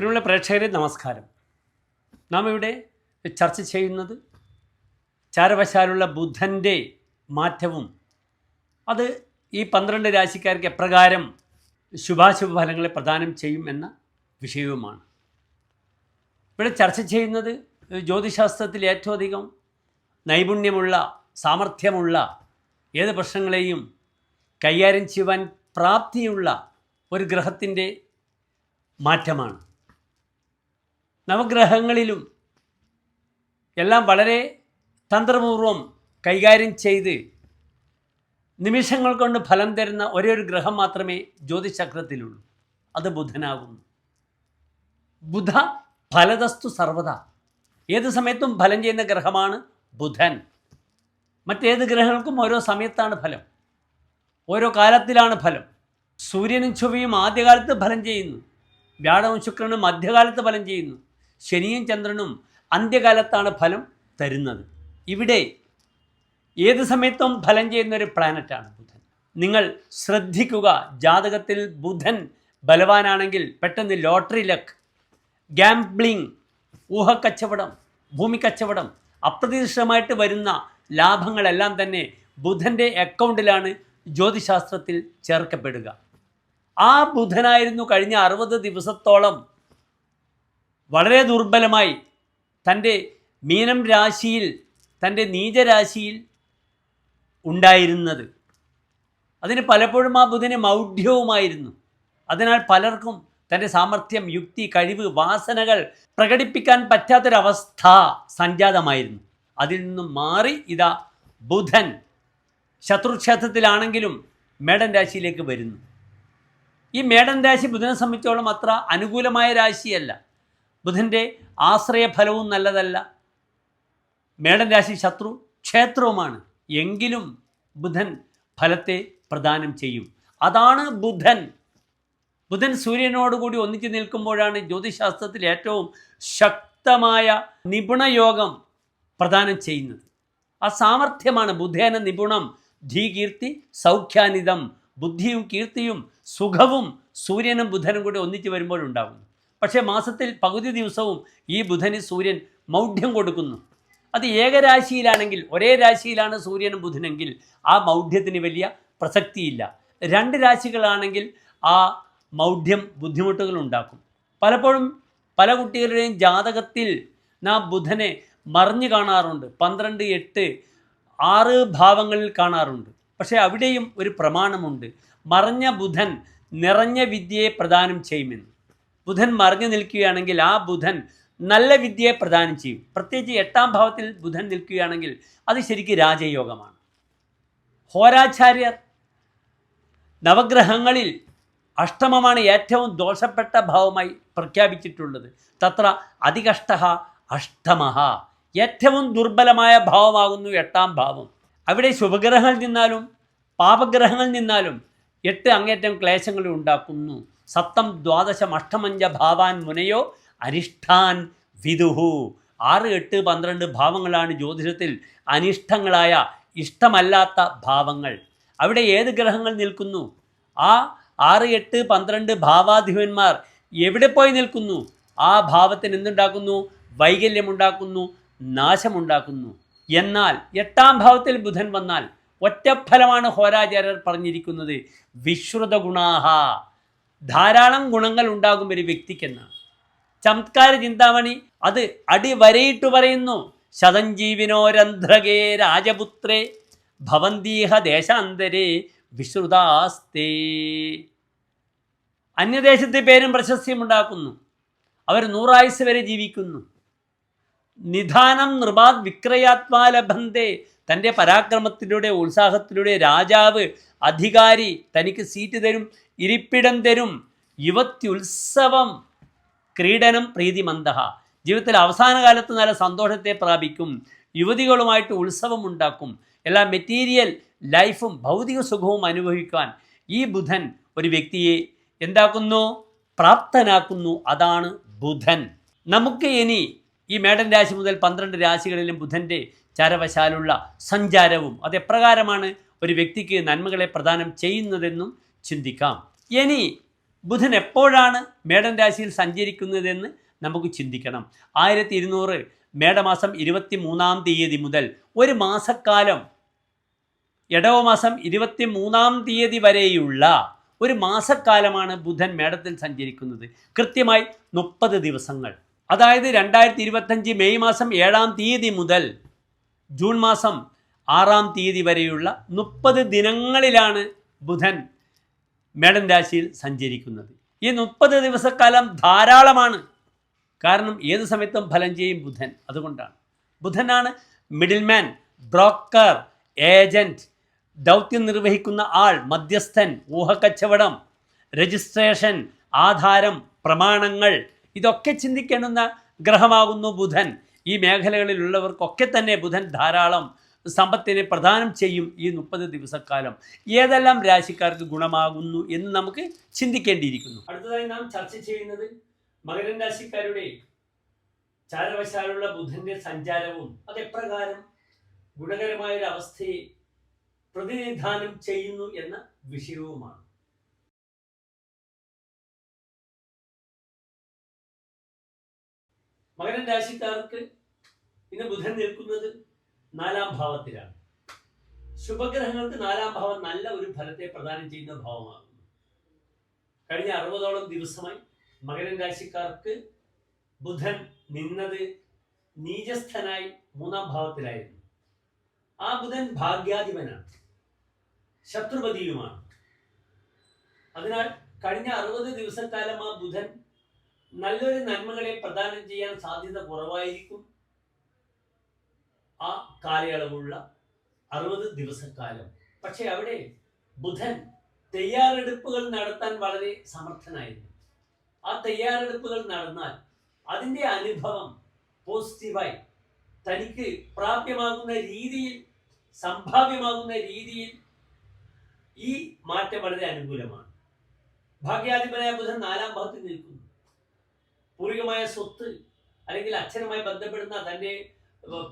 പ്രിയമുള്ള പ്രേക്ഷകരെ നമസ്കാരം. നാം ഇവിടെ ചർച്ച ചെയ്യുന്നത് ചാരവശാലുള്ള ബുധന്റെ മാറ്റവും അത് ഈ പന്ത്രണ്ട് രാശിക്കാർക്ക് എപ്രകാരം ശുഭാശുഭ ഫലങ്ങളെ പ്രദാനം ചെയ്യും എന്ന വിഷയവുമാണ്. ഇവിടെ ചർച്ച ചെയ്യുന്നത് ജ്യോതിശാസ്ത്രത്തിൽ ഏറ്റവും അധികം നൈപുണ്യമുള്ള സാമർഥ്യമുള്ള ഏത് പ്രശ്നങ്ങളെയും കൈകാര്യം ചെയ്യുവാൻ പ്രാപ്തിയുള്ള ഒരു ഗ്രഹത്തിന്റെ മാറ്റമാണ്. നവഗ്രഹങ്ങളിലും എല്ലാം വളരെ തന്ത്രപൂർവം കൈകാര്യം ചെയ്ത് നിമിഷങ്ങൾ കൊണ്ട് ഫലം തരുന്ന ഒരേ ഒരു ഗ്രഹം മാത്രമേ ജ്യോതിചക്രത്തിലുള്ളൂ അത് ബുധനാകുന്നു. ബുധ ഫലതസ്തു സർവത ഏത് സമയത്തും ഫലം ചെയ്യുന്ന ഗ്രഹമാണ് ബുധൻ. മറ്റേത് ഗ്രഹങ്ങൾക്കും ഓരോ സമയത്താണ് ഫലം. ഓരോ കാലത്തിലാണ് ഫലം. സൂര്യനും ചൊവ്വയും ആദ്യകാലത്ത് ഫലം ചെയ്യുന്നു. വ്യാഴവും ശുക്രനും മധ്യകാലത്ത് ഫലം ചെയ്യുന്നു. ശനിയും ചന്ദ്രനും അന്ത്യകാലത്താണ് ഫലം തരുന്നത്. ഇവിടെ ഏത് സമയത്തും ഫലം ചെയ്യുന്ന ഒരു പ്ലാനറ്റാണ് ബുധൻ. നിങ്ങൾ ശ്രദ്ധിക്കുക ജാതകത്തിൽ ബുധൻ ബലവാനാണെങ്കിൽ പെട്ടെന്ന് ലോട്ടറി ലക്ക് ഗാംബ്ലിംഗ് ഊഹക്കച്ചവടം ഭൂമിക്കച്ചവടം അപ്രതീക്ഷിതമായിട്ട് വരുന്ന ലാഭങ്ങളെല്ലാം തന്നെ ബുധന്റെ അക്കൗണ്ടിലാണ് ജ്യോതിശാസ്ത്രത്തിൽ ചേർക്കപ്പെടുക. ആ ബുധനായിരുന്നു കഴിഞ്ഞ അറുപത് ദിവസത്തോളം വളരെ ദുർബലമായി തന്റെ മീനം രാശിയിൽ തന്റെ നീചരാശിയിൽ ഉണ്ടായിരുന്നത്. അതിന് പലപ്പോഴും ആ ബുധന് മൗഢ്യവുമായിരുന്നു. അതിനാൽ പലർക്കും തന്റെ സാമർഥ്യം യുക്തി കഴിവ് വാസനകൾ പ്രകടിപ്പിക്കാൻ പറ്റാത്തൊരവസ്ഥ സംജാതമായിരുന്നു. അതിൽ നിന്നും മാറി ഇതാ ബുധൻ ശത്രുക്ഷേത്രത്തിലാണെങ്കിലും മേടൻ രാശിയിലേക്ക് വരുന്നു. ഈ മേടൻ രാശി ബുധനെ സംബന്ധിച്ചോളം അത്ര അനുകൂലമായ രാശിയല്ല. ബുധന്റെ ആശ്രയഫലവും നല്ലതല്ല. മേടൻ രാശി ശത്രു ക്ഷേത്രവുമാണ്. എങ്കിലും ബുധൻ ഫലത്തെ പ്രദാനം ചെയ്യും. അതാണ് ബുധൻ. ബുധൻ സൂര്യനോടുകൂടി ഒന്നിച്ച് നിൽക്കുമ്പോഴാണ് ജ്യോതിശാസ്ത്രത്തിൽ ഏറ്റവും ശക്തമായ നിപുണയോഗം പ്രദാനം ചെയ്യുന്നത്. ആ സാമർഥ്യമാണ് ബുധേന നിപുണം ധീകീർത്തി സൗഖ്യാനിതം ബുദ്ധിയും കീർത്തിയും സുഖവും സൂര്യനും ബുധനും കൂടി ഒന്നിച്ച് വരുമ്പോഴുണ്ടാകുന്നു പക്ഷേ മാസത്തിൽ പകുതി ദിവസവും ഈ ബുധന് സൂര്യൻ മൗഢ്യം കൊടുക്കുന്നു. അത് ഏകരാശിയിലാണെങ്കിൽ ഒരേ രാശിയിലാണ് സൂര്യനും ബുധനെങ്കിൽ ആ മൗഢ്യത്തിന് വലിയ പ്രസക്തിയില്ല. രണ്ട് രാശികളാണെങ്കിൽ ആ മൗഢ്യം ബുദ്ധിമുട്ടുകൾ ഉണ്ടാക്കും. പലപ്പോഴും പല കുട്ടികളുടെയും ജാതകത്തിൽ നാം ബുധനെ മറിഞ്ഞു കാണാറുണ്ട്. പന്ത്രണ്ട് എട്ട് ആറ് ഭാവങ്ങളിൽ കാണാറുണ്ട്. പക്ഷേ അവിടെയും ഒരു പ്രമാണമുണ്ട്. മറഞ്ഞ ബുധൻ നിറഞ്ഞ വിദ്യയെ പ്രദാനം ചെയ്യുമെന്ന്. ബുധൻ മറിഞ്ഞു നിൽക്കുകയാണെങ്കിൽ ആ ബുധൻ നല്ല വിദ്യയെ പ്രദാനം ചെയ്യും. പ്രത്യേകിച്ച് എട്ടാം ഭാവത്തിൽ ബുധൻ നിൽക്കുകയാണെങ്കിൽ അത് ശരിക്കും രാജയോഗമാണ്. ഹോരാചാര്യർ നവഗ്രഹങ്ങളിൽ അഷ്ടമമാണ് ഏറ്റവും ദോഷപ്പെട്ട ഭാവമായി പ്രഖ്യാപിച്ചിട്ടുള്ളത്. തത്ര അതികഷ്ട അഷ്ടമ ഏറ്റവും ദുർബലമായ ഭാവമാകുന്നു എട്ടാം ഭാവം. അവിടെ ശുഭഗ്രഹങ്ങളിൽ നിന്നാലും പാപഗ്രഹങ്ങളിൽ നിന്നാലും എട്ട് അങ്ങേറ്റം ക്ലേശങ്ങളെ ഉണ്ടാക്കുന്നു. സപ്തം ദ്വാദശം അഷ്ടമഞ്ച ഭാവാൻ മുനയോ അരിഷ്ഠാൻ വിദുഹു. ആറ് എട്ട് പന്ത്രണ്ട് ഭാവങ്ങളാണ് ജ്യോതിഷത്തിൽ അനിഷ്ടങ്ങളായ ഇഷ്ടമല്ലാത്ത ഭാവങ്ങൾ. അവിടെ ഏത് ഗ്രഹങ്ങൾ നിൽക്കുന്നു? ആ ആറ് എട്ട് പന്ത്രണ്ട് ഭാവാധിപന്മാർ എവിടെ പോയി നിൽക്കുന്നു? ആ ഭാവത്തിന് എന്തുണ്ടാക്കുന്നു? വൈകല്യമുണ്ടാക്കുന്നു നാശമുണ്ടാക്കുന്നു. എന്നാൽ എട്ടാം ഭാവത്തിൽ ബുധൻ വന്നാൽ ഒറ്റഫലമാണ് ഹോരാചാര്യർ പറഞ്ഞിരിക്കുന്നത്. വിശ്രുത ഗുണാഹ. ധാരാളം ഗുണങ്ങൾ ഉണ്ടാകും ഒരു വ്യക്തിക്കെന്നാണ് ചമത്കാര ചിന്താമണി അത് അടിവരയിട്ട് പറയുന്നു. ശതഞ്ജീവിനോരന്ധ്രകേ രാജപുത്രേ ഭവന്തീഹ ദേശാന്തരേ വിശ്രുതാസ്തേ. അന്യദേശത്തെ പേരും പ്രശസ്തിയും ഉണ്ടാക്കുന്നു. അവർ നൂറായുസ് വരെ ജീവിക്കുന്നു. നിധാനം നൃപാത് വിക്രയാത്മാലബന്ധേ. തന്റെ പരാക്രമത്തിലൂടെ ഉത്സാഹത്തിലൂടെ രാജാവ് അധികാരി തനിക്ക് സീറ്റ് തരും ഇരിപ്പിടം തരും. യുവത്യുത്സവം ക്രീഡനം പ്രീതിമന്ദഹ. ജീവിതത്തിൽ അവസാന കാലത്ത് നല്ല സന്തോഷത്തെ പ്രാപിക്കും. യുവതികളുമായിട്ട് ഉത്സവം ഉണ്ടാക്കും. എല്ലാ മെറ്റീരിയൽ ലൈഫും ഭൗതിക സുഖവും അനുഭവിക്കാൻ ഈ ബുധൻ ഒരു വ്യക്തിയെ എന്താക്കുന്നു? പ്രാപ്തനാക്കുന്നു. അതാണ് ബുധൻ. നമുക്ക് ഇനി ഈ മേടൻ രാശി മുതൽ പന്ത്രണ്ട് രാശികളിലും ബുധന്റെ ചരവശാലുള്ള സഞ്ചാരവും അതെപ്രകാരമാണ് ഒരു വ്യക്തിക്ക് നന്മകളെ പ്രദാനം ചെയ്യുന്നതെന്നും ചിന്തിക്കാം. ഇനി ബുധൻ എപ്പോഴാണ് മേടൻ രാശിയിൽ സഞ്ചരിക്കുന്നതെന്ന് നമുക്ക് ചിന്തിക്കണം. ആയിരത്തി ഇരുന്നൂറ് മേടമാസം ഇരുപത്തി മൂന്നാം തീയതി മുതൽ ഒരു മാസക്കാലം ഇടവമാസം ഇരുപത്തി മൂന്നാം തീയതി വരെയുള്ള ഒരു മാസക്കാലമാണ് ബുധൻ മേടത്തിൽ സഞ്ചരിക്കുന്നത്. കൃത്യമായി മുപ്പത് ദിവസങ്ങൾ. അതായത് രണ്ടായിരത്തി ഇരുപത്തഞ്ച് മെയ് മാസം ഏഴാം തീയതി മുതൽ ജൂൺ മാസം ആറാം തീയതി വരെയുള്ള മുപ്പത് ദിനങ്ങളിലാണ് ബുധൻ മേടൻ രാശിയിൽ സഞ്ചരിക്കുന്നത്. ഈ മുപ്പത് ദിവസക്കാലം ധാരാളമാണ്. കാരണം ഏത് സമയത്തും ഫലം ചെയ്യും ബുധൻ. അതുകൊണ്ടാണ്. ബുധനാണ് മിഡിൽമാൻ ബ്രോക്കർ ഏജന്റ് ദൗത്യം നിർവഹിക്കുന്ന ആൾ മധ്യസ്ഥൻ ഊഹക്കച്ചവടം രജിസ്ട്രേഷൻ ആധാരം പ്രമാണങ്ങൾ ഇതൊക്കെ ചിന്തിക്കേണ്ടുന്ന ഗ്രഹമാകുന്നു ബുധൻ. ഈ മേഖലകളിലുള്ളവർക്കൊക്കെ തന്നെ ബുധൻ ധാരാളം സമ്പത്തിനെ പ്രദാനം ചെയ്യും ഈ മുപ്പത് ദിവസക്കാലം. ഏതെല്ലാം രാശിക്കാർക്ക് ഗുണമാകുന്നു എന്ന് നമുക്ക് ചിന്തിക്കേണ്ടിയിരിക്കുന്നു. അടുത്തതായി നാം ചർച്ച ചെയ്യുന്നത് മകരൻ രാശിക്കാരുടെ ചാരവശാലുള്ള ബുധന്റെ സഞ്ചാരവും അതെപ്രകാരം ഗുണകരമായൊരു അവസ്ഥയെ പ്രതിനിധാനം ചെയ്യുന്നു എന്ന വിഷയവുമാണ്. മകരൻ രാശിക്കാർക്ക് ഇന്ന് ബുധൻ നിൽക്കുന്നത് നാലാം ഭാവത്തിലാണ്. ശുഭഗ്രഹങ്ങൾക്ക് നാലാം ഭാവം നല്ല ഒരു ഫലത്തെ പ്രദാനം ചെയ്യുന്ന ഭാവമാകുന്നു. കഴിഞ്ഞ അറുപതോളം ദിവസമായി മകരം രാശിക്കാർക്ക് ബുധൻ നിന്നത് നീചസ്ഥനായി മൂന്നാം ഭാവത്തിലായിരുന്നു. ആ ബുധൻ ഭാഗ്യാധിപനാണ്. ശത്രുപതിയുമാണ്. അതിനാൽ കഴിഞ്ഞ അറുപത് ദിവസക്കാലം ആ ബുധൻ നല്ലൊരു നന്മകളെ പ്രദാനം ചെയ്യാൻ സാധ്യത കുറവായിരിക്കും. ആ കാലയളവുള്ള അറുപത് ദിവസക്കാലം. പക്ഷെ അവിടെ ബുധൻ തയ്യാറെടുപ്പുകൾ നടത്താൻ വളരെ സമർത്ഥനായിരുന്നു. ആ തയ്യാറെടുപ്പുകൾ നടന്നാൽ അതിന്റെ അനുഭവം പോസിറ്റീവായി തനിക്ക് പ്രാപ്യമാകുന്ന രീതിയിൽ സംഭാവ്യമാകുന്ന രീതിയിൽ ഈ മാറ്റം വളരെ അനുകൂലമാണ്. ഭാഗ്യാധിപനായ ബുധൻ നാലാം ഭാഗത്ത് നിൽക്കുന്നു. പൂർവികമായ സ്വത്ത് അല്ലെങ്കിൽ അച്ഛനുമായി ബന്ധപ്പെടുന്ന തന്റെ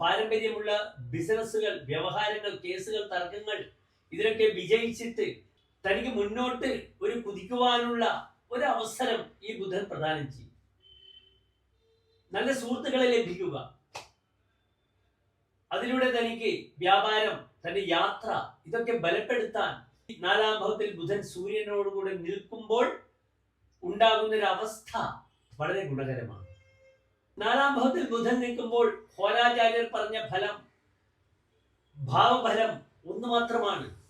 പാരമ്പര്യമുള്ള ബിസിനസ്സുകൾ വ്യവഹാരങ്ങൾ കേസുകൾ തർക്കങ്ങൾ ഇതിലൊക്കെ വിജയിച്ചിട്ട് തനിക്ക് മുന്നോട്ട് ഒരു കുതിക്കുവാനുള്ള ഒരു അവസരം ഈ ബുധൻ പ്രദാനം ചെയ്യും. നല്ല സുഹൃത്തുക്കളെ ലഭിക്കുക. അതിലൂടെ തനിക്ക് വ്യാപാരം തന്റെ യാത്ര ഇതൊക്കെ ബലപ്പെടുത്താൻ നാലാം ഭാവത്തിൽ ബുധൻ സൂര്യനോടുകൂടെ നിൽക്കുമ്പോൾ ഉണ്ടാകുന്ന ഒരു അവസ്ഥ വളരെ ഗുണകരമാണ്. നാലാം ഭാവത്തിൽ ബുധൻ നിൽക്കുമ്പോൾ ഹോരാചാര്യർ പറഞ്ഞ ഫലം ഭാവഫലം ഒന്ന് മാത്രമാണ്.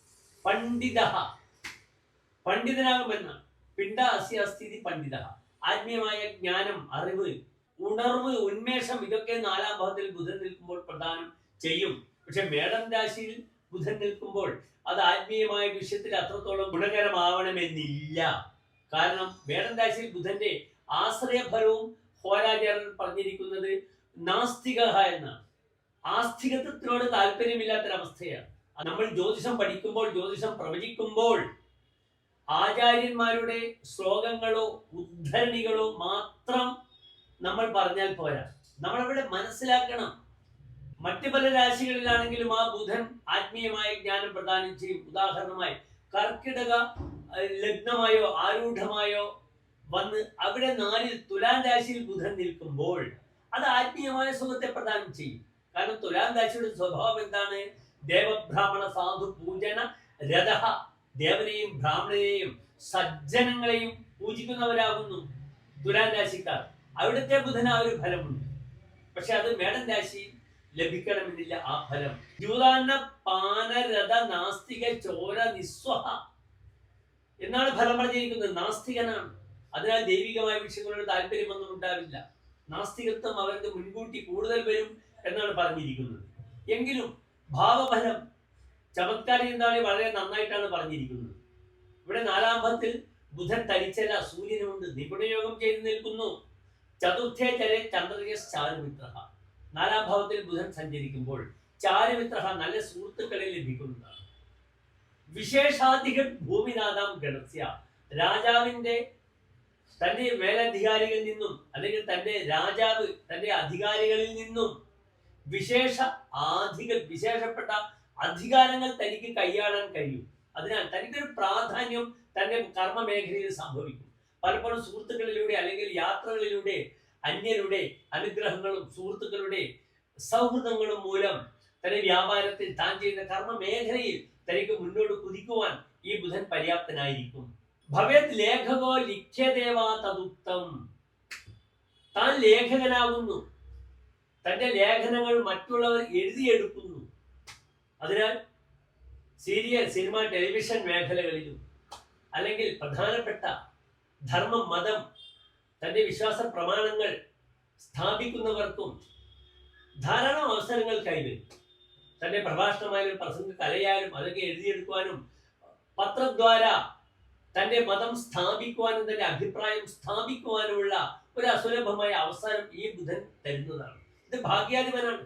പണ്ഡിത. പണ്ഡിതനാകുമെന്ന്. പിണ്ട അസ്യ അസ്ഥിതി പണ്ഡിത. ആത്മീയമായ ജ്ഞാനം അറിവ് ഉണർവ് ഉന്മേഷം ഇതൊക്കെ നാലാം ഭാവത്തിൽ ബുധൻ നിൽക്കുമ്പോൾ പ്രധാനം ചെയ്യും. പക്ഷെ മേടം രാശിയിൽ ബുധൻ നിൽക്കുമ്പോൾ അത് ആത്മീയമായ വിഷയത്തിൽ അത്രത്തോളം ഗുണകരമാവണമെന്നില്ല. കാരണം മേടം രാശിയിൽ ബുധന്റെ ആശ്രയഫലവും ഹോരാചാരൻ പറഞ്ഞിരിക്കുന്നത് നാസ്തിക എന്നാണ്. ആസ്തികത്വത്തിനോട് താല്പര്യമില്ലാത്തൊരവസ്ഥയാണ്. നമ്മൾ ജ്യോതിഷം പഠിക്കുമ്പോൾ ജ്യോതിഷം പ്രവചിക്കുമ്പോൾ ആചാര്യന്മാരുടെ ശ്ലോകങ്ങളോ ഉദ്ധരണികളോ മാത്രം നമ്മൾ പറഞ്ഞാൽ പോരാ. നമ്മളവിടെ മനസ്സിലാക്കണം. മറ്റു പല രാശികളിലാണെങ്കിലും ആ ബുധൻ ആത്മീയമായ ജ്ഞാനം പ്രദാനം ചെയ്യും. ഉദാഹരണമായി കർക്കിടക ലഗ്നമായോ ആരൂഢമായോ വന്ന് അവിടെ നാലിൽ തുലാം രാശിയിൽ ബുധൻ നിൽക്കുമ്പോൾ അത് ആത്മീയമായ സുഖത്തെ പ്രദാനം ചെയ്യും. കാരണം തുലാം രാശിയുടെ സ്വഭാവം എന്താണ്? ദേവബ്രാഹ്മണ സാധു പൂജന രഥ ദേവനെയും ബ്രാഹ്മണനെയും സജ്ജനങ്ങളെയും പൂജിക്കുന്നവരാകുന്നു തുലാം രാശിക്കാർ. അവിടുത്തെ ബുധന ഒരു ഫലമുണ്ട്. പക്ഷെ അത് മേടം രാശി ലഭിക്കണമെന്നില്ല ആ ഫലം. ദ്യൂതാന്ന പാനരഥ നാസ്തിക ചോര നിസ്വഹ എന്നാണ് ഫലം പറഞ്ഞിരിക്കുന്നത്. നാസ്തികനാണ്. അതിനാൽ ദൈവികമായ വിഷയങ്ങളോട് താല്പര്യമൊന്നും ഉണ്ടാവില്ല. നാസ്തികത്വം അവർക്ക് മുൻകൂട്ടി കൂടുതൽ വരും എന്നാണ് പറഞ്ഞിരിക്കുന്നത്. എങ്കിലും ഭാവഫലം ചമത്കാരി ചിന്താവളി വളരെ നന്നായിട്ടാണ് പറഞ്ഞിരിക്കുന്നത്. ഇവിടെ നാലാം ഭാവത്തിൽ ബുധൻ തരിച്ചല സൂര്യനുണ്ട് നിപുണയോഗം ചെയ്തു നിൽക്കുന്നു. ചതുർത്ഥേ ചരെ ചന്ദ്രയസ് ചാരുമിത്ര നാലാം ഭാവത്തിൽ ബുധൻ സഞ്ചരിക്കുമ്പോൾ ചാരുമിത്ര നല്ല സുഹൃത്തുക്കളെ ലഭിക്കുന്നതാണ്. വിശേഷാധികം ഭൂമിനാഥാം ഗണസ്യ. രാജാവിന്റെ തന്റെ മേലധികാരികളിൽ നിന്നും അല്ലെങ്കിൽ തന്റെ രാജാവ് തന്റെ അധികാരികളിൽ നിന്നും വിശേഷ ആധിക വിശേഷപ്പെട്ട അധികാരങ്ങൾ തനിക്ക് കൈയാളാൻ കഴിയും. അതിനാൽ തനിക്കൊരു പ്രാധാന്യം തന്റെ കർമ്മ മേഖലയിൽ സംഭവിക്കും. പലപ്പോഴും സുഹൃത്തുക്കളിലൂടെ അല്ലെങ്കിൽ യാത്രകളിലൂടെ അന്യരുടെ അനുഗ്രഹങ്ങളും സുഹൃത്തുക്കളുടെ സൗഹൃദങ്ങളും മൂലം തന്റെ വ്യാപാരത്തിൽ താൻ ചെയ്യുന്ന കർമ്മ മേഖലയിൽ തനിക്ക് മുന്നോട്ട് കുതിക്കുവാൻ ഈ ബുധൻ പര്യാപ്തനായിരിക്കും. ഭവേത് ലേഖകോ ലിഖ്യദേവാ തതുക്തം താൻ ലേഖകനാകുന്നു. തന്റെ ലേഖനങ്ങൾ മറ്റുള്ളവർ എഴുതിയെടുക്കുന്നു. അതിനാൽ സീരിയൽ സിനിമ ടെലിവിഷൻ മേഖലകളിലും അല്ലെങ്കിൽ പ്രധാനപ്പെട്ട ധർമ്മം മതം തന്റെ വിശ്വാസ പ്രമാണങ്ങൾ സ്ഥാപിക്കുന്നവർക്കും ധാരാളം അവസരങ്ങൾ കൈവരും. തന്റെ പ്രഭാഷണമായാലും പ്രസംഗ കലയായാലും അതൊക്കെ എഴുതിയെടുക്കുവാനും പത്രദ്വാര തന്റെ മതം സ്ഥാപിക്കുവാനും തന്റെ അഭിപ്രായം സ്ഥാപിക്കുവാനുമുള്ള ഒരു അസുലഭമായ അവസാനം ഈ ബുധൻ തരുന്നതാണ്. ഇത് ഭാഗ്യാധിപനാണ്.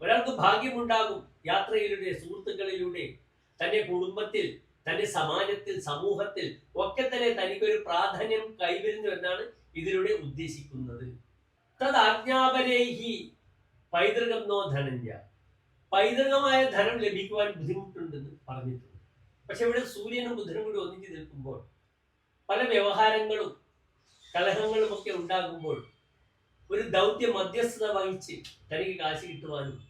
ഒരാൾക്ക് ഭാഗ്യമുണ്ടാകും യാത്രയിലൂടെ സുഹൃത്തുക്കളിലൂടെ തന്റെ കുടുംബത്തിൽ തന്റെ സമാജത്തിൽ സമൂഹത്തിൽ ഒക്കെ തന്നെ തനിക്കൊരു പ്രാധാന്യം കൈവരുന്നു എന്നാണ് ഇതിലൂടെ ഉദ്ദേശിക്കുന്നത്. തദാജ്ഞാപനേഹി പൈതൃകം നോ ധനഞ്ജ പൈതൃകമായ ധനം ലഭിക്കുവാൻ ബുദ്ധിമുട്ടുണ്ടെന്ന് പറഞ്ഞിട്ടുണ്ട്. പക്ഷെ ഇവിടെ സൂര്യനും ബുധനും കൂടി ഒന്നിച്ച് നിൽക്കുമ്പോൾ പല വ്യവഹാരങ്ങളും കലഹങ്ങളും ഒക്കെ ഉണ്ടാകുമ്പോൾ ഒരു ദൗത്യ മധ്യസ്ഥത വഹിച്ച് തനിക്ക് കാശ് കിട്ടുവാനും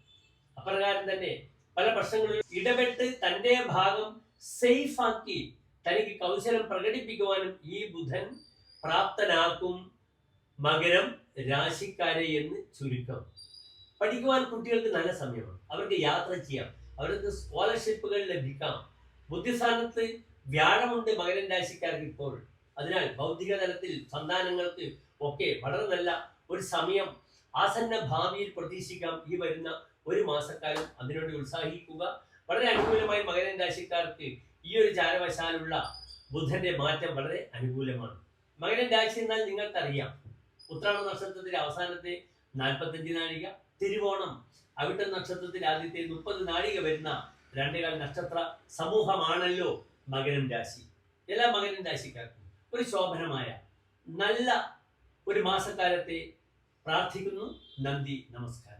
അപ്രകാരം തന്നെ പല പ്രശ്നങ്ങളിലും ഇടപെട്ട് തന്റെ ഭാഗം സേഫാക്കി തനിക്ക് കൗശലം പ്രകടിപ്പിക്കുവാനും ഈ ബുധൻ പ്രാപ്തനാക്കും മകരം രാശിക്കാരെ എന്ന് ചുരുക്കം. പഠിക്കുവാൻ കുട്ടികൾക്ക് നല്ല സമയമാണ്. അവർക്ക് യാത്ര ചെയ്യാം. അവർക്ക് സ്കോളർഷിപ്പുകൾ ലഭിക്കാം. ബുദ്ധിസ്ഥാനത്ത് വ്യാഴമുണ്ട് മകരൻ രാശിക്കാർക്ക് ഇപ്പോൾ. അതിനാൽ ഭൗതിക തലത്തിൽ സന്താനങ്ങൾക്ക് ഒക്കെ വളരെ നല്ല ഒരു സമയം ആസന്ന ഭാവിയിൽ പ്രതീക്ഷിക്കാം ഈ വരുന്ന ഒരു മാസക്കാലം. അതിനോട് ഉത്സാഹിക്കുക. വളരെ അനുകൂലമായി മകരൻ രാശിക്കാർക്ക് ഈ ഒരു ചാരവശാലുള്ള ബുധന്റെ മാറ്റം വളരെ അനുകൂലമാണ്. മകരൻ രാശി എന്നാൽ നിങ്ങൾക്കറിയാം. ഉത്രാട നക്ഷത്രത്തിലെ അവസാനത്തെ നാൽപ്പത്തഞ്ച് നാഴിക തിരുവോണം അവിട്ട നക്ഷത്രത്തിൽ ആദ്യത്തെ മുപ്പത് നാഴിക വരുന്ന രണ്ടേകാൽ നക്ഷത്ര സമൂഹമാണല്ലോ മകരം രാശി. എല്ലാ മകരം രാശിക്കാർക്കും ഒരു ശോഭനമായ നല്ല ഒരു മാസക്കാലത്തെ പ്രാർത്ഥിക്കുന്നു. നന്ദി നമസ്കാരം.